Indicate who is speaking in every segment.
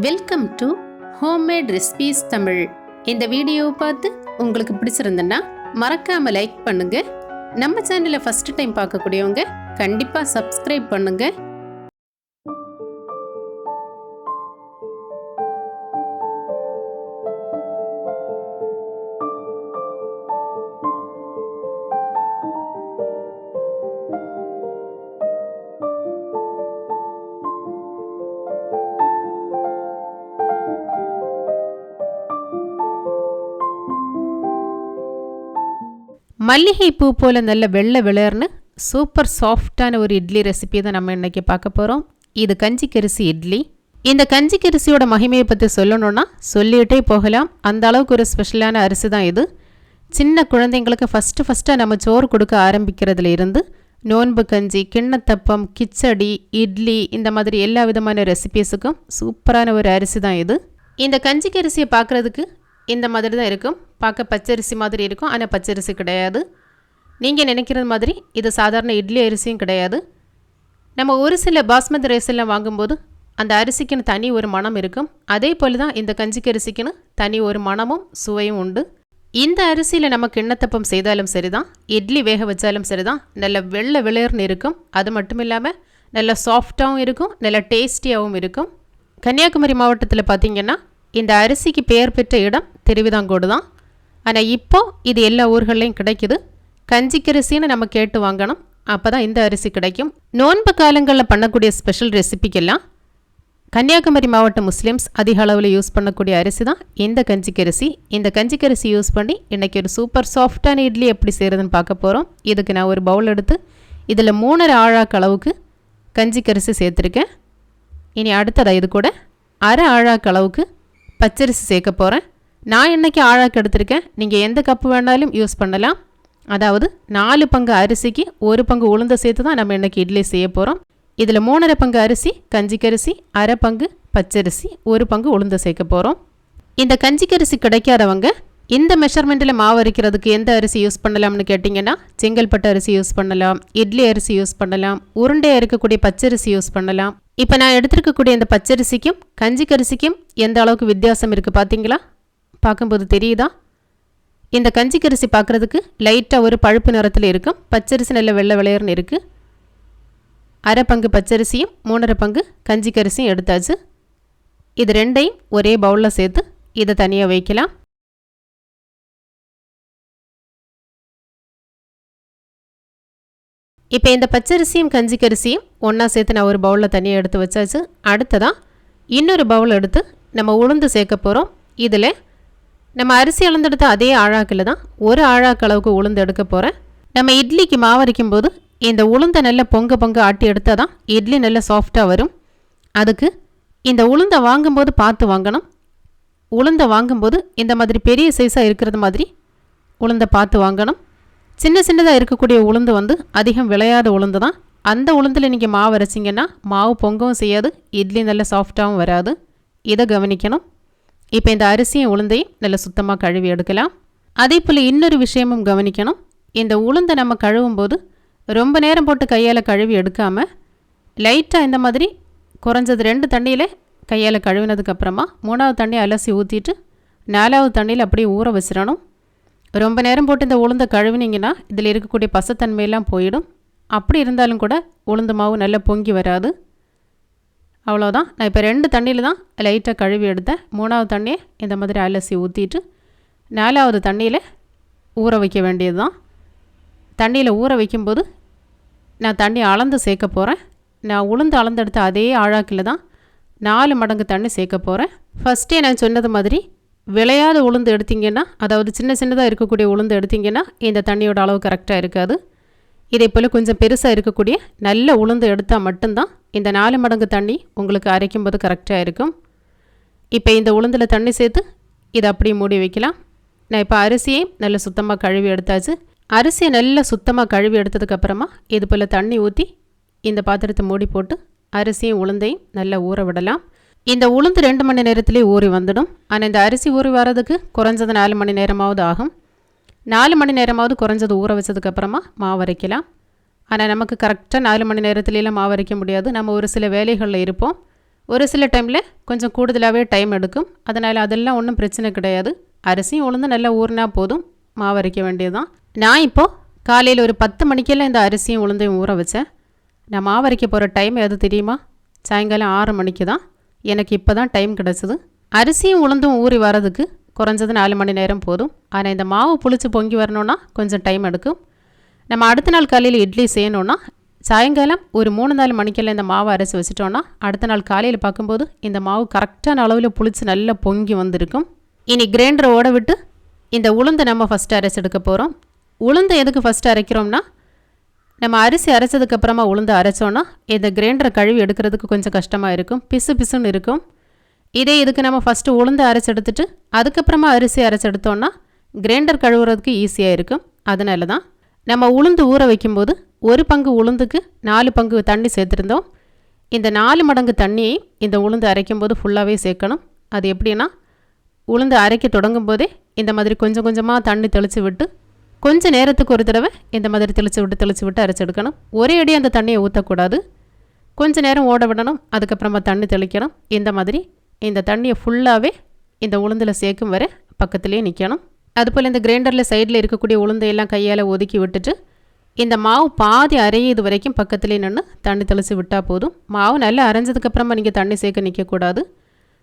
Speaker 1: Welcome to homemade recipes Tamil இந்த வீடியோவை பார்த்து உங்களுக்கு பிடிச்சிருந்தேன்னா மறக்காம லைக் பண்ணுங்கள் நம்ம சேனலை ஃபஸ்ட்டு டைம் பார்க்கக்கூடியவங்க கண்டிப்பாக சப்ஸ்கிரைப் பண்ணுங்கள் மல்லிகை பூ போல நல்ல வெள்ளை விளையர்னு சூப்பர் சாஃப்டான ஒரு இட்லி ரெசிபி தான் நம்ம இன்றைக்கி பார்க்க போகிறோம் இது கஞ்சிக்கரிசி இட்லி. இந்த கஞ்சிக்கரிசியோட மகிமையை பற்றி சொல்லணும்னா சொல்லிகிட்டே போகலாம். அந்த அளவுக்கு ஒரு ஸ்பெஷலான அரிசி தான் இது. சின்ன குழந்தைங்களுக்கு ஃபஸ்ட்டு ஃபஸ்ட்டாக நம்ம சோறு கொடுக்க ஆரம்பிக்கிறதுல இருந்து நோன்பு கஞ்சி கிண்ணத்தப்பம் கிச்சடி இட்லி இந்த மாதிரி எல்லா விதமான ரெசிபீஸுக்கும் சூப்பரான ஒரு அரிசி தான் இது. இந்த கஞ்சிக்கரிசியை பார்க்குறதுக்கு இந்த மாதிரி தான் இருக்கும். பார்க்க பச்சரிசி மாதிரி இருக்கும். ஆனால் பச்சரிசி கிடையாது. நீங்கள் நினைக்கிறது மாதிரி இது சாதாரண இட்லி அரிசியும் கிடையாது. நம்ம ஒரு சில பாஸ்மதி ரைஸ் எல்லாம் வாங்கும்போது அந்த அரிசிக்குன்னு தனி ஒரு மனம் இருக்கும். அதே போல் தான் இந்த கஞ்சிக்கு அரிசிக்குன்னு தனி ஒரு மனமும் சுவையும் உண்டு. இந்த அரிசியில் நம்ம கிண்ணத்தப்பம் செய்தாலும் சரிதான். இட்லி வேக வச்சாலும் சரிதான். நல்ல வெள்ளை விளையர்னு இருக்கும். அது மட்டும் இல்லாமல் நல்ல சாஃப்டாகவும் இருக்கும். நல்ல டேஸ்டியாகவும் இருக்கும். கன்னியாகுமரி மாவட்டத்தில் பார்த்திங்கன்னா இந்த அரிசிக்கு பெயர் பெற்ற இடம் திருவிதாங்கோடு தான். ஆனால் இப்போ இது எல்லா ஊர்கள்லையும் கிடைக்குது. கஞ்சிக்கரிசின்னு நம்ம கேட்டு வாங்கணும். அப்போ தான் இந்த அரிசி கிடைக்கும். நோன்பு காலங்களில் பண்ணக்கூடிய ஸ்பெஷல் ரெசிபிக்கெல்லாம் கன்னியாகுமரி மாவட்ட முஸ்லீம்ஸ் அதிக அளவில் யூஸ் பண்ணக்கூடிய அரிசி தான் இந்த கஞ்சிக்கரிசி. இந்த கஞ்சிக்கரிசி யூஸ் பண்ணி இன்றைக்கி ஒரு சூப்பர் சாஃப்டான இட்லி எப்படி செய்கிறதுன்னு பார்க்க போகிறோம் இதுக்கு நான் ஒரு பவுல் எடுத்து இதில் மூணரை ஆழாக்கு அளவுக்கு கஞ்சிக்கரிசி சேர்த்துருக்கேன். இனி அடுத்ததாக இது கூட அரை ஆழாக்கு அளவுக்கு பச்சரிசி சேர்க்க போகிறேன் நான் இன்றைக்கி ஆழாக்கு எடுத்திருக்கேன்? நீங்கள் எந்த கப்பு வேணாலும் யூஸ் பண்ணலாம். அதாவது நாலு பங்கு அரிசிக்கு ஒரு பங்கு உளுந்த சேர்த்து தான் நம்ம இன்றைக்கி இட்லி செய்ய போகிறோம் இதில் மூணரை பங்கு அரிசி கஞ்சிக்கரிசி அரை பங்கு பச்சரிசி ஒரு பங்கு உளுந்த சேர்க்க போகிறோம் இந்த கஞ்சிக்கரிசி கிடைக்காதவங்க இந்த மெஷர்மெண்ட்டில் மாவு அரைக்கிறதுக்கு எந்த அரிசி யூஸ் பண்ணலாம்னு கேட்டிங்கன்னா செங்கல்பட்டு அரிசி யூஸ் பண்ணலாம் இட்லி அரிசி யூஸ் பண்ணலாம் உருண்டையாக இருக்கக்கூடிய பச்சரிசி யூஸ் பண்ணலாம். இப்போ நான் எடுத்துருக்கக்கூடிய இந்த பச்சரிசிக்கும் கஞ்சிக்கரிசிக்கும் எந்த அளவுக்கு வித்தியாசம் இருக்குது பார்த்தீங்களா பார்க்கும்போது தெரியுதா? இந்த கஞ்சிக்கரிசி பார்க்குறதுக்கு லைட்டாக ஒரு பழுப்பு நிறத்தில் இருக்கும் பச்சரிசி நல்ல வெள்ளை விளையர்னு இருக்குது அரை பங்கு பச்சரிசியும் மூணரை பங்கு கஞ்சிக்கரிசியும் எடுத்தாச்சு. இது ரெண்டையும் ஒரே பவுலில் சேர்த்து இதை தனியாக வைக்கலாம். இப்போ இந்த பச்சரிசியும் கஞ்சிக்கரிசியும் ஒன்றா சேர்த்து நான் ஒரு பவுலில் தனியாக எடுத்து வச்சாச்சு. அடுத்ததாக இன்னொரு பவுல் எடுத்து நம்ம உளுந்து சேர்க்க போகிறோம் இதில் நம்ம அரிசி அளந்தெடுத்த அதே ஆழாக்கில் தான் ஒரு ஆழாக்கு அளவுக்கு உளுந்து எடுக்க போகிறேன் நம்ம இட்லிக்கு மாவரைக்கும் போது இந்த உளுந்தை நல்ல பொங்க பொங்க ஆட்டி எடுத்தால் தான் இட்லி நல்ல சாஃப்டாக வரும். அதுக்கு இந்த உளுந்தை வாங்கும்போது பார்த்து வாங்கணும். உளுந்தை வாங்கும்போது இந்த மாதிரி பெரிய சைஸாக இருக்கிறது மாதிரி உளுந்தை பார்த்து வாங்கணும். சின்ன சின்னதாக இருக்கக்கூடிய உளுந்து வந்து அதிகம் விளையாத உளுந்து தான். அந்த உளுந்தில் நீங்கள் மாவு அரைச்சிங்கன்னா மாவு பொங்கவும் செய்யாது இட்லி நல்ல சாஃப்டாகவும் வராது. இதை கவனிக்கணும். இப்போ இந்த அரிசியும் உளுந்தையும் நல்ல சுத்தமாக கழுவி எடுக்கலாம். அதே போல் இன்னொரு விஷயமும் கவனிக்கணும். இந்த உளுந்தை நம்ம கழுவும் போது ரொம்ப நேரம் போட்டு கையால் கழுவி எடுக்காமல் லைட்டாக இந்த மாதிரி குறைஞ்சது ரெண்டு தண்ணியில் கையால் கழுவினதுக்கப்புறமா மூணாவது தண்ணி அலசி ஊற்றிட்டு நாலாவது தண்ணியில் அப்படியே ஊற வச்சிடணும். ரொம்ப நேரம் போட்டு இந்த உளுந்தை கழுவினீங்கன்னா இதில் இருக்கக்கூடிய பசத்தன்மையெல்லாம் போயிடும். அப்படி இருந்தாலும் கூட உளுந்து மாவு நல்லா பொங்கி வராது. அவ்வளோதான் நான் இப்போ ரெண்டு தண்ணியில் தான் லைட்டாக கழுவி எடுத்தேன். மூணாவது தண்ணியை இந்த மாதிரி அலசி ஊற்றிட்டு நாலாவது தண்ணியில் ஊற வைக்க வேண்டியது தான் தண்ணியில் ஊற வைக்கும்போது நான் தண்ணி அளந்து சேர்க்க போகிறேன் நான் உளுந்து அளந்தெடுத்த அதே ஆழாக்கில் தான் நாலு மடங்கு தண்ணி சேர்க்க போகிறேன் ஃபஸ்ட்டே நான் சொன்னது மாதிரி விளையாத உளுந்து எடுத்திங்கன்னா அதாவது சின்ன சின்னதாக இருக்கக்கூடிய உளுந்து எடுத்திங்கன்னா இந்த தண்ணியோட அளவு கரெக்டாக இருக்காது. இதே போல் கொஞ்சம் பெருசாக இருக்கக்கூடிய நல்ல உளுந்து எடுத்தால் மட்டும்தான் இந்த நாலு மடங்கு தண்ணி உங்களுக்கு அரைக்கும்போது கரெக்டாக இருக்கும். இப்போ இந்த உளுந்தில் தண்ணி சேர்த்து இதை அப்படியே மூடி வைக்கலாம். நான் இப்போ அரிசியை நல்ல சுத்தமாக கழுவி எடுத்தாச்சு. அரிசியை நல்லா சுத்தமாக கழுவி எடுத்ததுக்கப்புறமா இது போல் தண்ணி ஊற்றி இந்த பாத்திரத்தை மூடி போட்டு அரிசியும் உளுந்தையும் நல்லா ஊற விடலாம். இந்த உளுந்து ரெண்டு மணி நேரத்திலே ஊறி வந்துடும். ஆனால் இந்த அரிசி ஊறி வர்றதுக்கு குறைஞ்சது நாலு மணி நேரமாவது ஆகும். நாலு மணி நேரமாவது குறைஞ்சது ஊற வச்சதுக்கப்புறமா மாவு அரைக்கலாம். ஆனால் நமக்கு கரெக்டாக நாலு மணி நேரத்துலலாம் மாவு அரைக்க முடியாது. நம்ம ஒரு சில வேலைகளில் இருப்போம். ஒரு சில டைமில் கொஞ்சம் கூடுதலாகவே டைம் எடுக்கும். அதனால் அதெல்லாம் ஒன்றும் பிரச்சனை கிடையாது. அரிசியும் உளுந்து நல்லா ஊறினா போதும். மாவு அரைக்க வேண்டியதுதான். நான் இப்போது காலையில் ஒரு பத்து மணிக்கெல்லாம் இந்த அரிசியும் உளுந்தையும் ஊற வச்சேன். நான் மாவு அரைக்க போகிற டைம் எது தெரியுமா? சாயங்காலம் ஆறு மணிக்கு தான் எனக்கு இப்போ தான் டைம் கிடச்சிது. அரிசியும் உளுந்தும் ஊறி வரதுக்கு குறைஞ்சது நாலு மணி நேரம் போதும். ஆனால் இந்த மாவு புளிச்சு பொங்கி வரணுன்னா கொஞ்சம் டைம் எடுக்கும். நம்ம அடுத்த நாள் காலையில் இட்லி செய்யணுன்னா சாயங்காலம் ஒரு மூணு நாலு மணிக்கெல்லாம் இந்த மாவை அரைச்சி வச்சிட்டோன்னா அடுத்த நாள் காலையில் பார்க்கும்போது இந்த மாவு கரெக்டான அளவில் புளிச்சு நல்லா பொங்கி வந்திருக்கும். இனி கிரைண்டரை ஓட விட்டு இந்த உளுந்தை நம்ம ஃபஸ்ட்டு அரைச்சி எடுக்க போகிறோம் உளுந்தை எதுக்கு ஃபஸ்ட்டு அரைக்கிறோம்னா நம்ம அரிசி அரைச்சதுக்கப்புறமா உளுந்து அரைச்சோன்னா இந்த கிரைண்டரை கழுவி எடுக்கிறதுக்கு கொஞ்சம் கஷ்டமாக இருக்கும். பிசு பிசுன்னு இருக்கும். இதே இதுக்கு நம்ம ஃபஸ்ட்டு உளுந்து அரைச்சி எடுத்துட்டு அதுக்கப்புறமா அரிசி அரைச்செடுத்தோன்னா கிரைண்டர் கழுவுறதுக்கு ஈஸியாக இருக்கும். அதனால தான் நம்ம உளுந்து ஊற வைக்கும்போது ஒரு பங்கு உளுந்துக்கு நாலு பங்கு தண்ணி சேர்த்துருந்தோம். இந்த நாலு மடங்கு தண்ணியை இந்த உளுந்து அரைக்கும்போது ஃபுல்லாகவே சேர்க்கணும். அது எப்படின்னா உளுந்து அரைக்க தொடங்கும் போதே இந்த மாதிரி கொஞ்சம் கொஞ்சமாக தண்ணி தெளித்து விட்டு கொஞ்ச நேரத்துக்கு ஒரு தடவை இந்த மாதிரி தெளித்து விட்டு தெளித்து விட்டு அரைச்செடுக்கணும் ஒரே அடி அந்த தண்ணியை ஊற்றக்கூடாது கொஞ்ச நேரம் ஓட விடணும் அதுக்கப்புறமா தண்ணி தெளிக்கணும். இந்த மாதிரி இந்த தண்ணியை ஃபுல்லாகவே இந்த உளுந்தில் சேர்க்கும் வரை பக்கத்துலேயே நிற்கணும் அதுபோல் இந்த கிரைண்டரில் சைடில் இருக்கக்கூடிய உளுந்தையெல்லாம் கையால் ஒதுக்கி விட்டுட்டு இந்த மாவு பாதி அரையுது வரைக்கும் பக்கத்துலேயே நின்று தண்ணி தெளித்து விட்டால் போதும். மாவு நல்லா அரைஞ்சதுக்கப்புறமா நீங்கள் தண்ணி சேர்க்க நிற்கக்கூடாது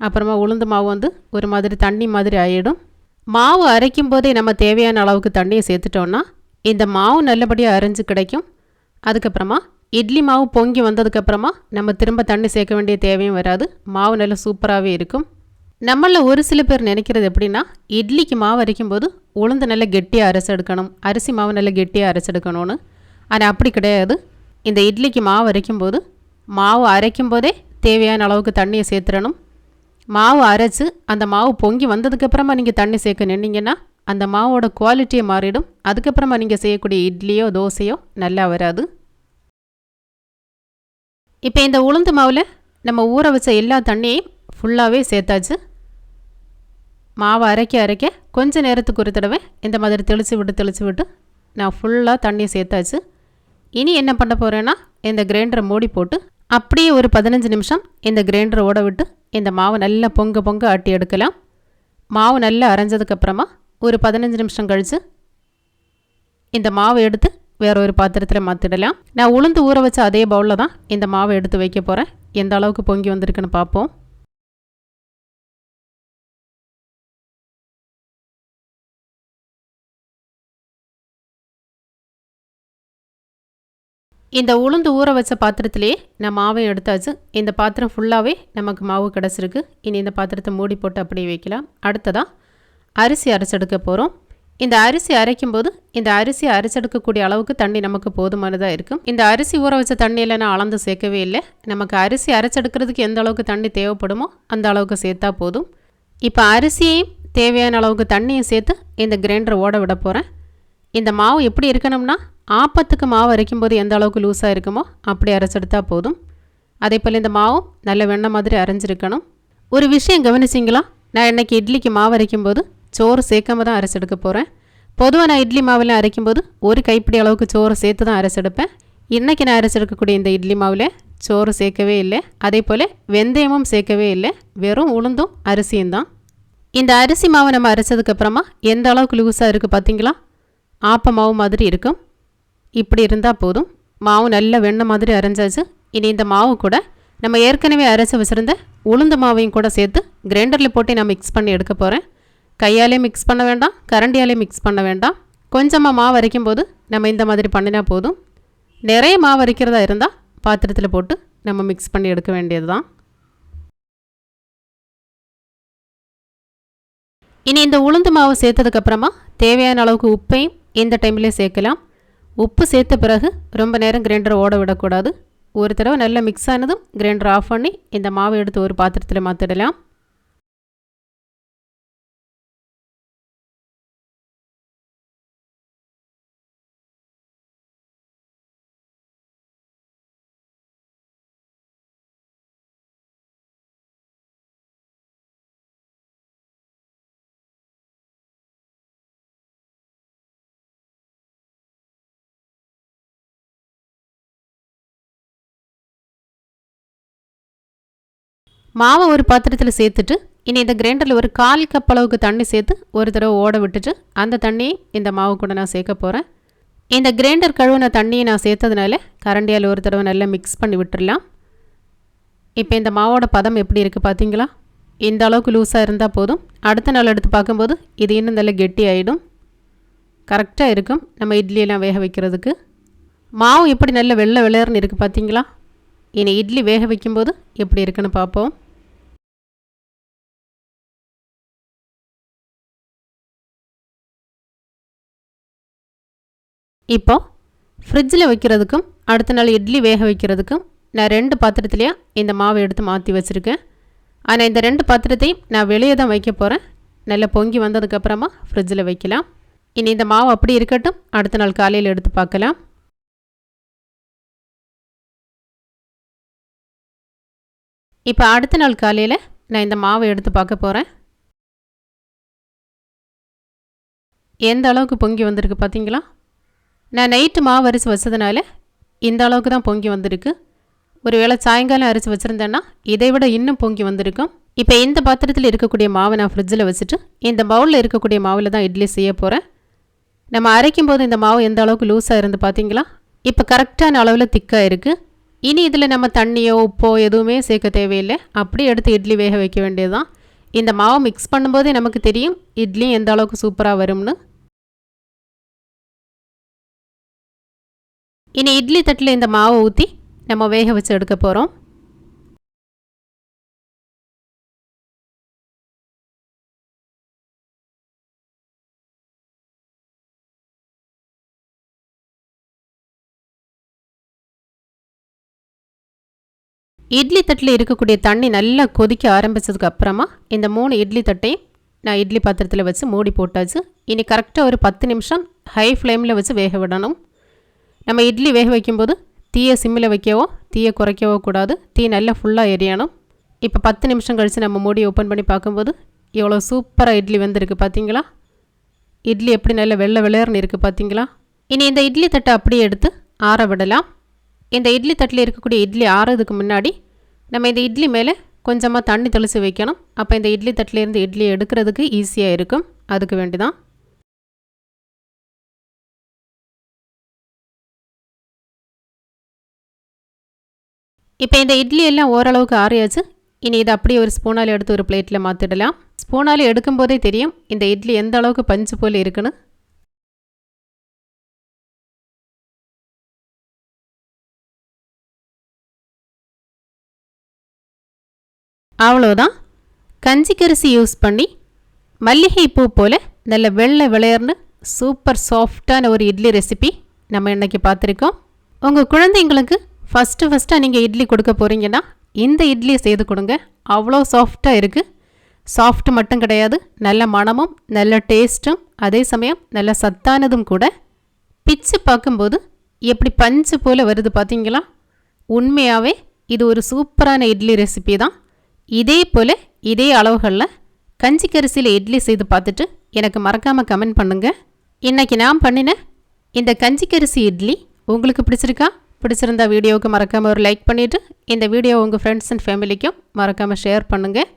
Speaker 1: அப்புறமா உளுந்து மாவு வந்து ஒரு மாதிரி தண்ணி மாதிரி ஆகிடும் மாவு அரைக்கும் போதே நம்ம தேவையான அளவுக்கு தண்ணியை சேர்த்துட்டோன்னா இந்த மாவு நல்லபடியாக அரைஞ்சு கிடைக்கும். அதுக்கப்புறமா இட்லி மாவு பொங்கி வந்ததுக்கப்புறமா நம்ம திரும்ப தண்ணி சேர்க்க வேண்டிய தேவையும் வராது. மாவு நல்லா சூப்பராகவே இருக்கும். நம்மளில் ஒரு சில பேர் நினைக்கிறது எப்படின்னா இட்லிக்கு மாவு அரைக்கும் போது உளுந்து நல்லா கெட்டியாக அரைச்சி எடுக்கணும் அரிசி மாவு நல்லா கெட்டியாக அரைச்சி எடுக்கணும்னு ஆனால் அப்படி கிடையாது. இந்த இட்லிக்கு மாவு அரைக்கும் போது மாவு அரைக்கும் போதே தேவையான அளவுக்கு தண்ணியை சேர்த்துடணும். மாவு அரைச்சி அந்த மாவு பொங்கி வந்ததுக்கப்புறமா நீங்கள் தண்ணி சேர்க்க நின்னீங்கன்னா அந்த மாவோட குவாலிட்டியை மாறிடும். அதுக்கப்புறமா நீங்கள் செய்யக்கூடிய இட்லியோ தோசையோ நல்லா வராது. இப்போ இந்த உளுந்து மாவில் நம்ம ஊற வச்ச எல்லா தண்ணியையும் ஃபுல்லாகவே சேர்த்தாச்சு. மாவை அரைக்க அரைக்க கொஞ்ச நேரத்துக்கு ஒரு தடவை இந்த மாதிரி தெளித்து விட்டு தெளித்து விட்டு நான் ஃபுல்லாக தண்ணியை சேர்த்தாச்சு. இனி என்ன பண்ண போகிறேன்னா இந்த கிரைண்டரை மூடி போட்டு அப்படியே ஒரு பதினஞ்சு நிமிஷம் இந்த கிரைண்டரை ஓட விட்டு இந்த மாவை நல்லா பொங்க பொங்க ஆட்டி எடுக்கலாம். மாவு நல்லா அரைஞ்சதுக்கப்புறமா ஒரு பதினஞ்சு நிமிஷம் கழித்து இந்த மாவை எடுத்து வேற ஒரு பாத்திரத்தில் மாற்றிடலாம் நான் உளுந்து ஊற வச்ச அதே பவுலில் தான் இந்த மாவை எடுத்து வைக்க போகிறேன் எந்த அளவுக்கு பொங்கி வந்திருக்குன்னு பார்ப்போம். இந்த உளுந்து ஊற வச்ச பாத்திரத்திலே நான் மாவையும் எடுத்தாச்சு. இந்த பாத்திரம் ஃபுல்லாகவே நமக்கு மாவு கிடச்சிருக்கு. இனி இந்த பாத்திரத்தை மூடி போட்டு அப்படியே வைக்கலாம். அடுத்ததாக அரிசி அரைச்செடுக்க போகிறோம் இந்த அரிசி அரைக்கும் போது இந்த அரிசி அரைச்செடுக்கக்கூடிய அளவுக்கு தண்ணி நமக்கு போதுமானதாக இருக்கும். இந்த அரிசி ஊற வச்ச தண்ணியில் நான் அளந்து சேர்க்கவே இல்லை. நமக்கு அரிசி அரைச்செடுக்கிறதுக்கு எந்த அளவுக்கு தண்ணி தேவைப்படுமோ அந்த அளவுக்கு சேர்த்தா போதும். இப்போ அரிசியையும் தேவையான அளவுக்கு தண்ணியும் சேர்த்து இந்த கிரைண்டரை ஓட விட போகிறேன் இந்த மாவு எப்படி இருக்கணும்னா ஆப்பத்துக்கு மாவு அரைக்கும் போது எந்த அளவுக்கு லூஸாக இருக்குமோ அப்படி அரைச்செடுத்தால் போதும். அதே போல் இந்த மாவும் நல்ல வெண்ணெய் மாதிரி அரைஞ்சிருக்கணும். ஒரு விஷயம் கவனிச்சிங்களா? நான் இன்றைக்கி இட்லிக்கு மாவு அரைக்கும் போது சோறு சேர்க்காம தான் அரைச்செடுக்க போகிறேன் பொதுவாக நான் இட்லி மாவில் அரைக்கும் போது ஒரு கைப்பிடி அளவுக்கு சோறு சேர்த்து தான் அரைச்செடுப்பேன். இன்றைக்கி நான் அரைச்செடுக்கக்கூடிய இந்த இட்லி மாவில் சோறு சேர்க்கவே இல்லை. அதே போல் வெந்தயமும் சேர்க்கவே இல்லை. வெறும் உளுந்தும் அரிசியும் தான். இந்த அரிசி மாவை நம்ம அரைச்சதுக்கப்புறமா எந்த அளவுக்கு லூஸாக இருக்குது பார்த்தீங்களா ஆப்ப மாவு மாதிரி இருக்கும். இப்படி இருந்தால் போதும். மாவு நல்ல வெண்ணெய் மாதிரி அரைஞ்சாச்சு. இனி இந்த மாவு கூட நம்ம ஏற்கனவே அரைச்சி வச்சுருந்த உளுந்து மாவையும் கூட சேர்த்து கிரைண்டரில் போட்டு நான் மிக்ஸ் பண்ணி எடுக்க போகிறேன் கையாலே மிக்ஸ் பண்ண வேண்டாம். கரண்டியாலே மிக்ஸ் பண்ண வேண்டாம். கொஞ்சமாக மாவு அரைக்கும் போது நம்ம இந்த மாதிரி பண்ணினா போதும். நிறைய மாவு அரைக்கிறதா இருந்தால் பாத்திரத்தில் போட்டு நம்ம மிக்ஸ் பண்ணி எடுக்க வேண்டியது தான் இனி இந்த உளுந்து மாவு சேர்த்ததுக்கப்புறமா தேவையான அளவுக்கு உப்பையும் இந்த டைம்லேயே சேர்க்கலாம். உப்பு சேர்த்த பிறகு ரொம்ப நேரம் கிரைண்டரை ஓட விடக்கூடாது. ஒரு தடவை நல்லா மிக்ஸ் ஆனதும் கிரைண்டர் ஆஃப் பண்ணி இந்த மாவை எடுத்து ஒரு பாத்திரத்தில் மாற்றிடலாம் மாவை ஒரு பாத்திரத்தில் சேர்த்துட்டு இனி இந்த கிரைண்டரில் ஒரு கால் கப் அளவுக்கு தண்ணி சேர்த்து ஒரு தடவை ஓட விட்டுட்டு அந்த தண்ணியை இந்த மாவு கூட நான் சேர்க்க போகிறேன் இந்த கிரைண்டர் கழுவின தண்ணியை நான் சேர்த்ததுனால கரண்டியால் ஒரு தடவை நல்லா மிக்ஸ் பண்ணி விட்டுடலாம் இப்போ இந்த மாவோட பதம் எப்படி இருக்குது பார்த்தீங்களா இந்த அளவுக்கு லூஸாக இருந்தால் போதும். அடுத்த நாள் எடுத்து பார்க்கும்போது இது இன்னும் நல்லா கெட்டி ஆகிடும் கரெக்டாக இருக்கும் நம்ம இட்லியெல்லாம் வேக வைக்கிறதுக்கு. மாவு எப்படி நல்ல வெள்ளை வெள்ளையர்னு இருக்குது பார்த்தீங்களா இனி இட்லி வேக வைக்கும்போது எப்படி இருக்குன்னு பார்ப்போம். இப்போ ஃப்ரிட்ஜில் வைக்கிறதுக்கும் அடுத்த நாள் இட்லி வேக வைக்கிறதுக்கும் நான் ரெண்டு பாத்திரத்துலேயும் இந்த மாவை எடுத்து மாற்றி வச்சுருக்கேன். ஆனால் இந்த ரெண்டு பாத்திரத்தையும் நான் வெளியே தான் வைக்க போகிறேன் நல்லா பொங்கி வந்ததுக்கப்புறமா ஃப்ரிட்ஜில் வைக்கலாம். இனி இந்த மாவு அப்படி இருக்கட்டும். அடுத்த நாள் காலையில் எடுத்து பார்க்கலாம். இப்போ அடுத்த நாள் காலையில் நான் இந்த மாவை எடுத்து பார்க்க போகிறேன் எந்த அளவுக்கு பொங்கி வந்திருக்கு பார்த்தீங்களா? நான் நைட்டு மாவு அரிசி வச்சதுனால இந்த அளவுக்கு தான் பொங்கி வந்திருக்கு. ஒருவேளை சாயங்காலம் அரிசி வச்சுருந்தேன்னா இதை விட இன்னும் பொங்கி வந்திருக்கும். இப்போ இந்த பாத்திரத்தில் இருக்கக்கூடிய மாவை நான் ஃப்ரிட்ஜில் வச்சுட்டு இந்த பவுலில் இருக்கக்கூடிய மாவில் தான் இட்லி செய்ய போகிறேன் நம்ம அரைக்கும் போது இந்த மாவு எந்த அளவுக்கு லூஸாக இருந்து பார்த்தீங்களா இப்போ கரெக்டான அளவில் திக்காக இருக்குது இனி இதில் நம்ம தண்ணியோ உப்போ எதுவுமே சேர்க்க தேவையில்லை. அப்படியே எடுத்து இட்லி வேக வைக்க வேண்டியது தான் இந்த மாவை மிக்ஸ் பண்ணும்போதே நமக்கு தெரியும் இட்லியும் எந்த அளவுக்கு சூப்பராக வரும்னு. இனி இட்லி தட்டில் இந்த மாவை ஊற்றி நம்ம வேக வச்சு எடுக்க போகிறோம் இட்லி தட்டில் இருக்கக்கூடிய தண்ணி நல்லா கொதிக்க ஆரம்பித்ததுக்கு அப்புறமா இந்த மூணு இட்லி தட்டையும் நான் இட்லி பாத்திரத்தில் வச்சு மூடி போட்டாச்சு. இனி கரெக்டாக ஒரு பத்து நிமிஷம் ஹை ஃப்ளேமில் வச்சு வேக விடணும். நம்ம இட்லி வேக வைக்கும்போது தீயை சிம்மில் வைக்கவோ தீயை குறைக்கவோ கூடாது. தீ நல்லா ஃபுல்லாக எரியணும். இப்போ பத்து நிமிஷம் கழித்து நம்ம மூடி ஓப்பன் பண்ணி பார்க்கும்போது எவ்வளோ சூப்பராக இட்லி வந்திருக்கு பார்த்தீங்களா இட்லி எப்படி நல்ல வெள்ளை வெள்ளையர்னு இருக்குது பார்த்தீங்களா இனி இந்த இட்லி தட்டை அப்படியே எடுத்து ஆற விடலாம். இந்த இட்லி தட்டில் இருக்கக்கூடிய இட்லி ஆறதுக்கு முன்னாடி நம்ம இந்த இட்லி மேலே கொஞ்சமாக தண்ணி தெளித்து வைக்கணும். அப்போ இந்த இட்லி தட்டிலேருந்து இட்லி எடுக்கிறதுக்கு ஈஸியாக இருக்கும். அதுக்கு வேண்டி தான் இப்போ இந்த இட்லி எல்லாம் ஓரளவுக்கு ஆறியாச்சு. இனி இதை அப்படியே ஒரு ஸ்பூனால் எடுத்து ஒரு பிளேட்டில் மாற்றிடலாம் ஸ்பூனால் எடுக்கும்போதே தெரியும் இந்த இட்லி எந்த அளவுக்கு பஞ்சு போல் இருக்குன்னு. அவ்வளோதான் கஞ்சிக்கரிசி யூஸ் பண்ணி மல்லிகை பூ போல் நல்ல வெள்ளை விளையர்னு சூப்பர் சாஃப்டான ஒரு இட்லி ரெசிபி நம்ம இன்றைக்கி பார்த்துருக்கோம். உங்கள் குழந்தைங்களுக்கு ஃபஸ்ட்டு ஃபஸ்ட்டாக நீங்கள் இட்லி கொடுக்க போகிறீங்கன்னா இந்த இட்லியை செய்து கொடுங்க. அவ்வளோ சாஃப்டாக இருக்குது சாஃப்ட் மட்டும் கிடையாது. நல்ல மணமும் நல்ல டேஸ்ட்டும் அதே சமயம் நல்ல சத்தானதும் கூட. பிச்சு பார்க்கும்போது எப்படி பஞ்சு போல் வருது பார்த்தீங்களா? உண்மையாகவே இது ஒரு சூப்பரான இட்லி ரெசிபி தான். இதே போல் இதே அளவுகளில் கஞ்சிக்கரிசியில் இட்லி செய்து பார்த்துட்டு எனக்கு மறக்காமல் கமெண்ட் பண்ணுங்கள் இன்றைக்கி நான் பண்ணின இந்த கஞ்சிக்கரிசி இட்லி உங்களுக்கு பிடிச்சிருக்கா? பிடிச்சிருந்தா வீடியோவுக்கு மறக்காமல் ஒரு லைக் பண்ணிவிட்டு இந்த வீடியோ உங்கள் ஃப்ரெண்ட்ஸ் அண்ட் ஃபேமிலிக்கும் மறக்காமல் ஷேர் பண்ணுங்கள்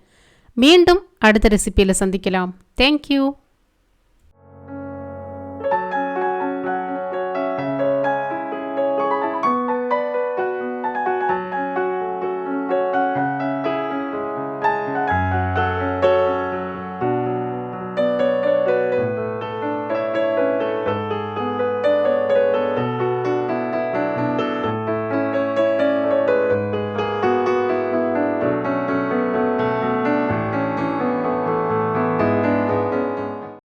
Speaker 1: மீண்டும் அடுத்த ரெசிப்பியில் சந்திக்கலாம். தேங்க்யூ